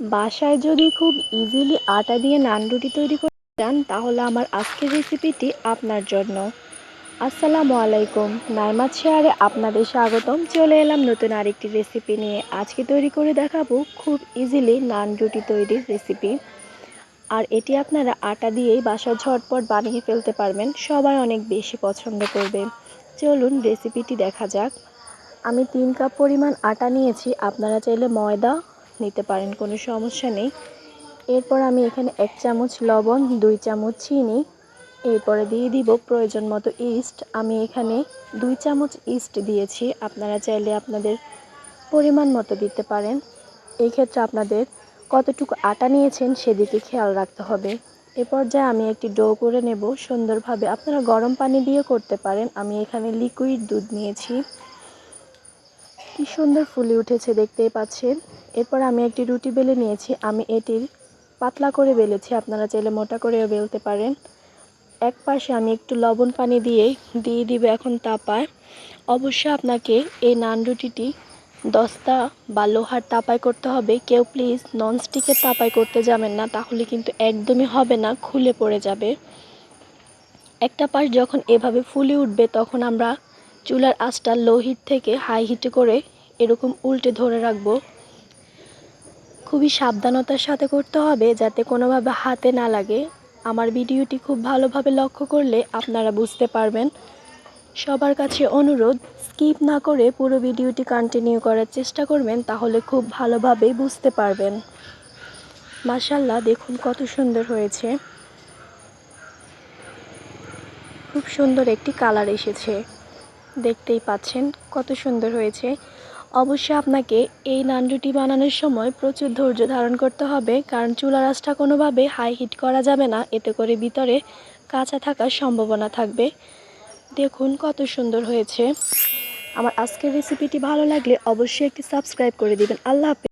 বাসায় যদি খুব ইজিলি আটা দিয়ে নান রুটি তৈরি করতে চান তাহলে আমার আজকের রেসিপিটি আপনার জন্য। আসসালামু আলাইকুম। নাইমাত শেয়ারে আপনাদের স্বাগতম। চলে এলাম নতুন আরেকটি রেসিপি নিয়ে। আজকে তৈরি করে দেখাবো খুব ইজিলি নান রুটি তৈরির রেসিপি আর এটি আপনারা আটা দিয়েই বাসা ঝটপট বানিয়ে ফেলতে পারবেন। সবাই অনেক বেশি পছন্দ করবে। চলুন রেসিপিটি দেখা যাক। আমি তিন কাপ পরিমাণ আটা নিয়েছি। আপনারা চাইলে ময়দা নিতে পারেন, কোনো সমস্যা নেই। এরপর আমি এখানে এক চামচ লবণ, দুই চামচ চিনি, এরপরে দিয়ে দিব প্রয়োজন মতো ইস্ট। আমি এখানে দুই চামচ ইস্ট দিয়েছি, আপনারা চাইলে আপনাদের পরিমাণ মতো দিতে পারেন। এই ক্ষেত্রে আপনাদের কতটুকু আটা নিয়েছেন সেদিকে খেয়াল রাখতে হবে। এ পর্যায়ে আমি একটি ডো করে নেব, সুন্দরভাবে আপনারা গরম পানি দিয়ে করতে পারেন। আমি এখানে লিকুইড দুধ নিয়েছি। কি সুন্দর ফুলে উঠেছে, দেখতেই পাচ্ছেন। এরপর আমি একটি রুটি বেলে নিয়েছি। আমি এটির পাতলা করে বেলেছি। আপনারা চাইলে মোটা করেও বেলতে পারেন। এক পাশে আমি একটু লবণ পানি দিয়ে দিয়ে দিব এখন তাপায়। অবশ্যই আপনাকে এই নান রুটিটি দস্তা বা লোহার তাপায় করতে হবে। কেউ প্লিজ ননস্টিকের তাপায় করতে যাবেন না, তাহলে কিন্তু একদমই হবে না, খুলে পড়ে যাবে। একটা পাশ যখন এভাবে ফুলে উঠবে, তখন আমরা চুলার আঁচটা লো হিট থেকে হাই হিটে করে এরকম উল্টে ধরে রাখব। খুবই সাবধানতার সাথে করতে হবে যাতে কোনোভাবে হাতে না লাগে। আমার ভিডিওটি খুব ভালোভাবে লক্ষ্য করলে আপনারা বুঝতে পারবেন। সবার কাছে অনুরোধ, স্কিপ না করে পুরো ভিডিওটি কন্টিনিউ করার চেষ্টা করবেন, তাহলে খুব ভালোভাবে বুঝতে পারবেন। মাসাল্লাহ দেখুন কত সুন্দর হয়েছে। খুব সুন্দর একটি কালার এসেছে। দেখতেই পাচ্ছেন কত সুন্দর হয়েছে। অবশ্যই আপনাকে এই নান রুটি বানানোর সময় প্রচুর ধৈর্য ধারণ করতে হবে, কারণ চুলা রাসটা কোনোভাবে হাই হিট করা যাবে না, এতে করে ভিতরে কাঁচা থাকার সম্ভাবনা থাকবে। দেখুন কত সুন্দর হয়েছে। আমার আজকের রেসিপিটি ভালো লাগলে অবশ্যই একটি সাবস্ক্রাইব করে দিবেন। আল্লাহ